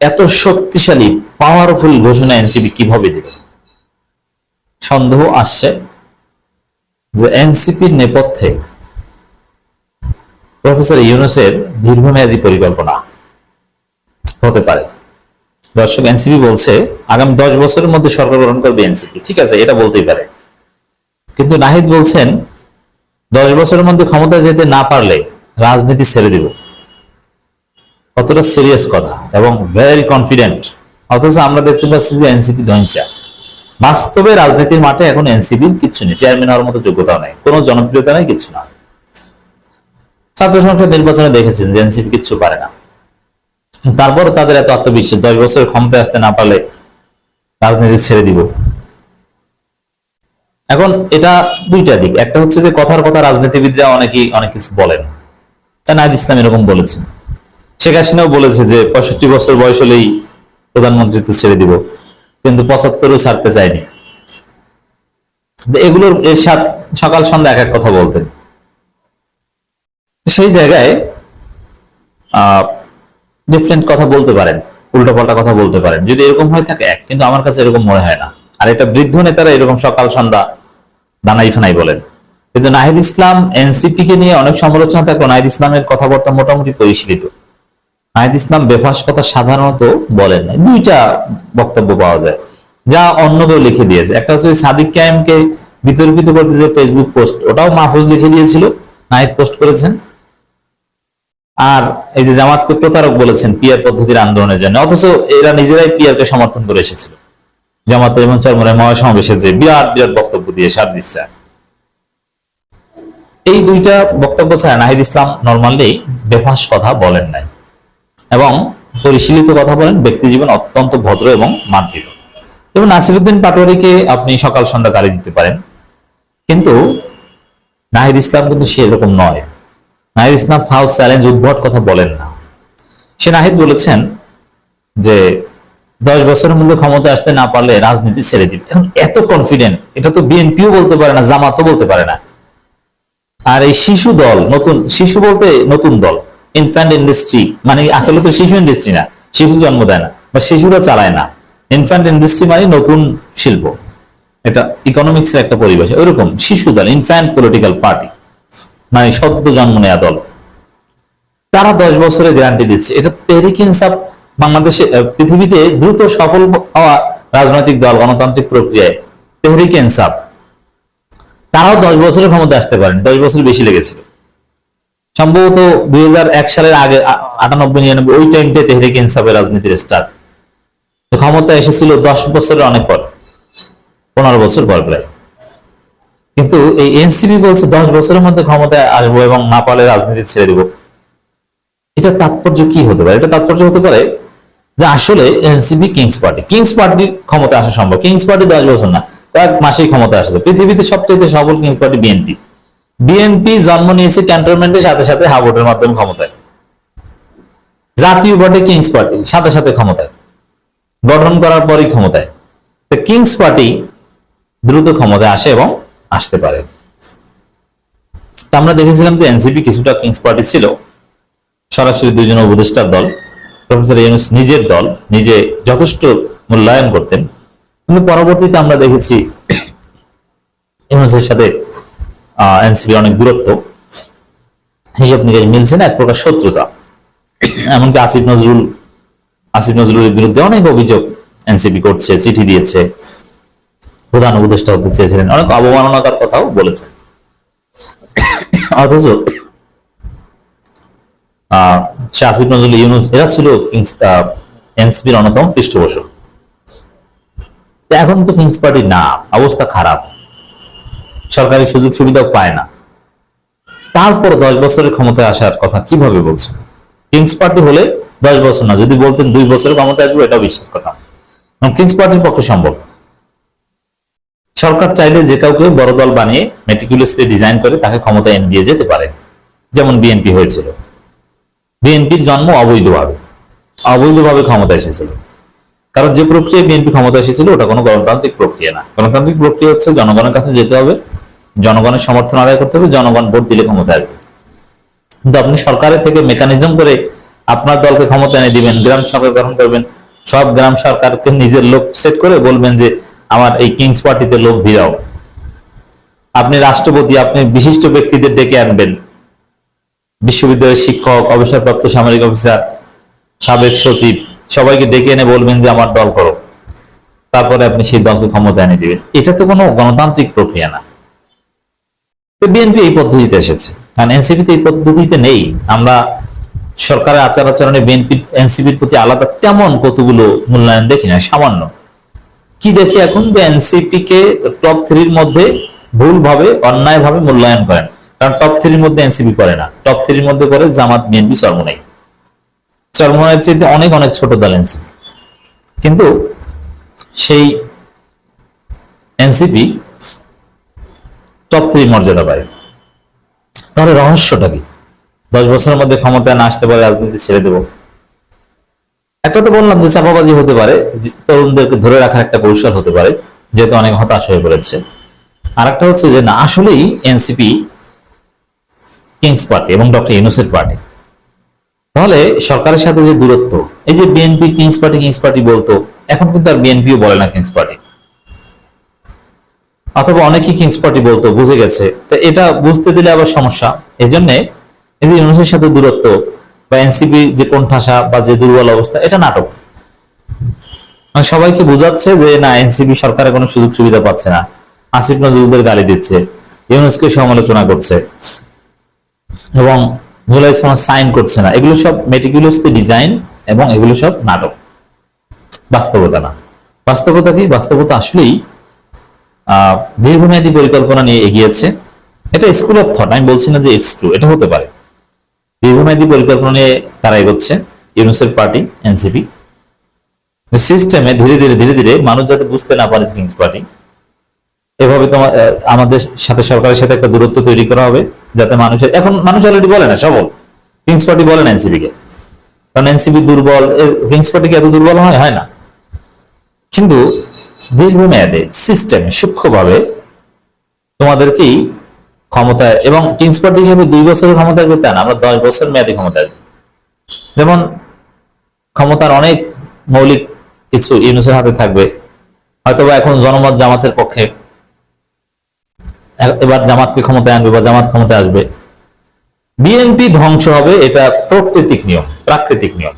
এত শক্তিশালী পাওয়ারফুল ঘোষণা এনসিপি কীভাবে দেবে? সন্দেহ আসছে যে এনসিপির নেপথ্যে প্রফেসর ইউনুসের দীর্ঘমেয়াদী পরিকল্পনা হতে পারে। দর্শক, এনসিপি বলছে আগামী দশ বছরের মধ্যে সরকার গঠন করবে এনসিপি। ঠিক আছে, এটা বলতেই পারে। কিন্তু নাহিদ বলছেন, দশ বছরের মধ্যে ক্ষমতায় যেতে না পারলে রাজনীতি ছেড়ে দিব। কতটা সিরিয়াস কথা এবং ভেরি কনফিডেন্ট অথচ আমরা দেখতে পাচ্ছি যে এনসিপি ধ্বংসা বাস্তবে রাজনীতির মাঠে এখন এনসিপির কিছু নেই চেয়ারম্যান হওয়ার মতো যোগ্যতা নেই, কোনো জনপ্রিয়তা নেই, কিছু না। ছাত্র সংসদ নির্বাচনে দেখেছেন যে এনসিপি কিচ্ছু পারে না। তারপরও তাদের এত আত্মবিশ্বাস, দশ বছর ক্ষমতায় আসতে না পারলে রাজনীতি ছেড়ে দিব। এখন এটা দুইটা দিক। একটা হচ্ছে যে কথার কথা রাজনীতিবিদরা অনেকেই অনেক কিছু বলেন। তা নাহিদ ইসলাম এরকম বলেছেন। শেখ হাসিনাও বলেছে যে পঁয়ষট্টি বছর বয়স হলেই প্রধানমন্ত্রিত্ব ছেড়ে দিব, কিন্তু পঁচাত্তরও ছাড়তে চায়নি। এগুলোর এর সাথ সকাল সন্ধ্যা এক এক কথা বলতেন। সেই জায়গায় ডিফারেন্ট কথা বলতে পারেন, উল্টোপাল্টা কথা বলতে পারেন। যদি এরকম হয়ে থাকে, এক, কিন্তু আমার কাছে এরকম মনে হয় না। আর এটা বৃদ্ধ নেতারা এরকম সকাল সন্ধ্যা দানাই ফানাই বলেন। কিন্তু নাহিদ ইসলাম এনসিপি কে নিয়ে অনেক সমালোচনা থাকল নাহিদ ইসলামের কথাবার্তা মোটামুটি পরিশীলিত। নাহিদ ইসলাম বেফাস কথা সাধারণত বলেন না। দুইটা বক্তব্য পাওয়া যায়, যা অন্য কেউ লিখে দিয়েছে। একটা হচ্ছে সাদিক কায়েমকে বিতর্কিত করতে যে ফেসবুক পোস্ট ওটাও মাহফুজ লিখে দিয়েছিল নাহিদ পোস্ট করেছেন। আর এই যে জামাতকে প্রতারক বলেছেন পিয়ার পদ্ধতির আন্দোলনের জন্য, অথচ এরা নিজেরাই পিয়ারকে সমর্থন করে এসেছিল। জামাত এবং চরমরায় মহাসমাবেশে যে বিরাট বিরাট বক্তব্য দিয়ে সার্জিসরা এই দুইটা বক্তব্য ছাড়া নাহিদ ইসলাম নর্মালি বেফাস কথা বলেন নাই। এবং পরিশীলিত কথা বলেন, ব্যক্তি জীবন অত্যন্ত ভদ্র এবং মার্জিত। এবং নাসিরুদ্দিন পাটোয়ারিকে আপনি সকাল সন্ধ্যা গালি দিতে পারেন, কিন্তু নাহিদ ইসলাম কিন্তু সেরকম নয়। নাহিদ ইসলাম ফাউস চ্যালেঞ্জ উদ্ভট কথা বলেন না। সে নাহিদ বলেছেন যে, দশ বছরের মধ্যে ক্ষমতা আসতে না পারলে রাজনীতি ছেড়ে দিবে। এখন এত কনফিডেন্ট এটা তো বিএনপিও বলতে পারে না, জামাতও বলতে পারে না। আর এই শিশু দল, নতুন, শিশু বলতে নতুন দল ইনফ্যান্ট ইন্ডাস্ট্রি মানে আসলে তো শিশু ইন্ডাস্ট্রি না, শিশু জন্ম দেয় না, বা শিশুরা চালায় না। ইনফ্যান্ট ইন্ডাস্ট্রি মানে নতুন শিল্প। এটা ইকোনমিক্স এর একটা পরিবেশ, ওইরকম শিশু দল ইনফ্যান্ট পলিটিক্যাল পার্টি মানে সদ্য জন্ম নেয়া দল। তারা দশ বছরের গ্যারান্টি দিচ্ছে। এটা তেহরিক ইনসাফ বাংলাদেশে পৃথিবীতে দ্রুত সফল হওয়া রাজনৈতিক দল, গণতান্ত্রিক প্রক্রিয়ায় তেহরিক ইনসাফ। তারাও দশ বছরের ক্ষমতা আসতে পারেন, দশ বছর বেশি লেগেছিল। সম্ভবত দুই হাজার এক সালের আগে আটানব্বই, নিরানব্বই, ওই টাইমটা তেহরিক ইনসাফের রাজনীতির স্টার্ট ক্ষমতা এসেছিল দশ বছরের অনেক পর, পনেরো বছর পর প্রায়। কিন্তু এই এনসিপি বলছে দশ বছরের মধ্যে ক্ষমতায় আসব এবং না পারলে রাজনীতি ছেড়ে দিব। এটা তাৎপর্য কি হতে পারে? এটা তাৎপর্য হতে পারে যে আসলে এনসিপি কিংস পার্টি, কিংস পার্টির ক্ষমতা আসা সম্ভব। কিংস পার্টি দশ বছর না, কয়েক মাসেই ক্ষমতা আসছে। পৃথিবীতে সবচেয়ে সফল কিংস পার্টি বিএনপি। বিএনপি জন্ম নিয়েছে ক্যান্টনমেন্টের সাথে সাথে হাবোটের মাধ্যমে ক্ষমতায়। জাতীয় পার্টি কিংস পার্টি সাথে সাথে ক্ষমতায়। গঠন করার পরই ক্ষমতায়। তো কিংস পার্টি দ্রুত ক্ষমতায় আসে এবং আসতে পারে। তা আমরা দেখেছিলাম যে এনসিপি কিছুটা কিংস পার্টি ছিল। সরাসরি দুজন উপদেষ্টার দল প্রফেসর ইউনুস নিজের দল, নিজে যথেষ্ট মূল্যায়ন করতেন। কিন্তু পরবর্তীতে আমরা দেখেছি ইউনুসের সাথে এনসিপি অনেক দূরত্ব। হিসেব নিকেশ মিলছে না, এক প্রকার শত্রুতা। এমনকি আসিফ নজরুল আসিফ নজরুলের বিরুদ্ধে অনেক অভিযোগ এনসিপি করছে, চিঠি দিয়েছে। প্রধান উপদেষ্টা হতে চেয়েছিলেন। অনেক অবমাননাকার কথাও বলেছে। অথচ সে আসিফ নজরুল, ইউনুস, এরা ছিল এনসিপির অন্যতম পৃষ্ঠপোষক। এখন তো কিংস পার্টি না অবস্থা খারাপ। সরকারি সুযোগ সুবিধাও পায় না। তারপর দশ বছরের ক্ষমতায় আসার কথা কীভাবে বলছেন? কিংস পার্টি হলে দশ বছর না, যদি বলতেন দুই বছরের ক্ষমতায় আসবে, এটাও বিশ্বাস কথা কিংস পার্টির পক্ষে সম্ভব। সরকার চাইলে যে কাউকে বড় দল বানিয়ে মেটিকুলাসলি ডিজাইন করে তাকে ক্ষমতায় এনে দিয়ে যেতে পারে, যেমন বিএনপি হয়েছিল। বিএনপির জন্ম অবৈধভাবে। অবৈধভাবে ক্ষমতা এসেছিল। কারণ যে প্রক্রিয়া বিএনপি ক্ষমতা এসেছিল, ওটা কোনো গণতান্ত্রিক প্রক্রিয়া না। গণতান্ত্রিক প্রক্রিয়া হচ্ছে জনগণের কাছে যেতে হবে জনগণের সমর্থন আদায় করতে হবে, জনগণ ভোট দিলে ক্ষমতা আসবে। কিন্তু আপনি সরকারের থেকে মেকানিজম করে আপনার দলকে ক্ষমতা এনে দিবেন, গ্রাম সরকার গঠন করবেন, সব গ্রাম সরকারকে নিজের লোক সেট করে বলবেন যে, আমার এই কিংস পার্টিতে লোক ভিড়াও। আপনি রাষ্ট্রপতি, আপনি বিশিষ্ট ব্যক্তিদের ডেকে আনবেন। বিশ্ববিদ্যালয়ের শিক্ষক, অবসরপ্রাপ্ত সামরিক অফিসার, সাবেক সচিব, সবাইকে ডেকে এনে বলবেন যে, আমার দল করো। তারপরে আপনি সেই দলকে ক্ষমতা এনে দিবেন। এটা তো কোনো গণতান্ত্রিক প্রক্রিয়া না। বিএনপি এই পদ্ধতিতে এসেছে। কারণ এনসিপি তো এই পদ্ধতিতে নেই। আমরা সরকারের আচার আচরণে বিএনপি এনসিপির প্রতি আলাদা তেমন কতগুলো মূল্যায়ন দেখি না সামান্য। কি দেখি এখন? যে এনসিপি কে টপ থ্রির মধ্যে ভুলভাবে, অন্যায়ভাবে মূল্যায়ন করেন। কারণ টপ থ্রির মধ্যে এনসিপি করে না। টপ থ্রির মধ্যে করে জামাত বিএনপি চরমনাই চরমনাইয়ের চেয়ে অনেক অনেক ছোট দল এনসিপি কিন্তু সেই এনসিপি টপ থ্রি মর্যাদা পায়। তাহলে রহস্যটা কি? দশ বছরের মধ্যে ক্ষমতায় না আসতে পারে রাজনীতি ছেড়ে দেব। একটা তো বললাম যে চাপাবাজি হতে পারে তরুণদেরকে ধরে রাখার একটা কৌশল হতে পারে, যেহেতু অনেক হতাশ হয়ে পড়েছে। আর একটা হচ্ছে যে না, আসলেই এনসিপি কিংস পার্টি এবং ডক্টর ইউনুসের পার্টি। তাহলে সরকারের সাথে যে দূরত্ব, এই যে BNP king's party king's party বলতো, এখন কিন্তু আর বিএনপিও বলে না কিংস পার্টি। অথবা অনেকেই কিংস পার্টি বলতো, বুঝে গেছে। তো এটা বুঝতে দিলে আবার সমস্যা। এই জন্যে এই যে ইউনুসের সাথে দূরত্ব বা এনসিপি যে কোণঠাসা বা যে দুর্বল অবস্থা, এটা নাটক। মানে সবাইকে বোঝাচ্ছে যে না এনসিপি সরকারের কোনো সুযোগ সুবিধা পাচ্ছে না। আসিফ নজরুলদের গালি দিচ্ছে, ইউনুসকে সমালোচনা করছে, এবং জুলাই সাইন করছে না। এগুলো সব মেটিকুলাসলি ডিজাইন এবং এগুলো সব নাটক। বাস্তবতা না। বাস্তবতা কি? বাস্তবতা আসলেই দীর্ঘমেয়াদী পরিকল্পনা নিয়ে এগিয়েছে। এটা স্কুল অফ থট আমি বলছি না যে ইটস ট্রু এটা হতে পারে। দীর্ঘমেয়াদী পরিকল্পনা নিয়ে তারা এগোচ্ছে ইউনুসের পার্টি এনসিপি সিস্টেমে ধীরে ধীরে ধীরে ধীরে মানুষ যাতে বুঝতে না পারে কিংস পার্টি এভাবে তোমার আমাদের সাথে সরকারের সাথে একটা দূরত্ব তৈরি করা হবে, যাতে মানুষের এখন মানুষ অলরেডি বলে না, সবল। কিংস পার্টি বলে না এনসিপি কে। কারণ এনসিপি দুর্বল কিংস পার্টি কি এত দুর্বল হয়? হয় না। কিন্তু দীর্ঘমেয়াদে সিস্টেমে সূক্ষ্মভাবে তোমাদেরকেই ক্ষমতায় এবং কিংস পার্টি হিসেবে দুই বছরের ক্ষমতায় করতে না আমরা দশ বছর মেয়াদী ক্ষমতায় যেমন ক্ষমতার অনেক মৌলিক কিছু ইউনুসের হাতে থাকবে, হয়তোবা এখন জনমত জামাতের পক্ষে এবার জামাতকে ক্ষমতায় আনবে বা জামাত ক্ষমতায় আসবে। বিএনপি ধ্বংস হবে, এটা প্রকৃতিক নিয়ম, প্রাকৃতিক নিয়ম।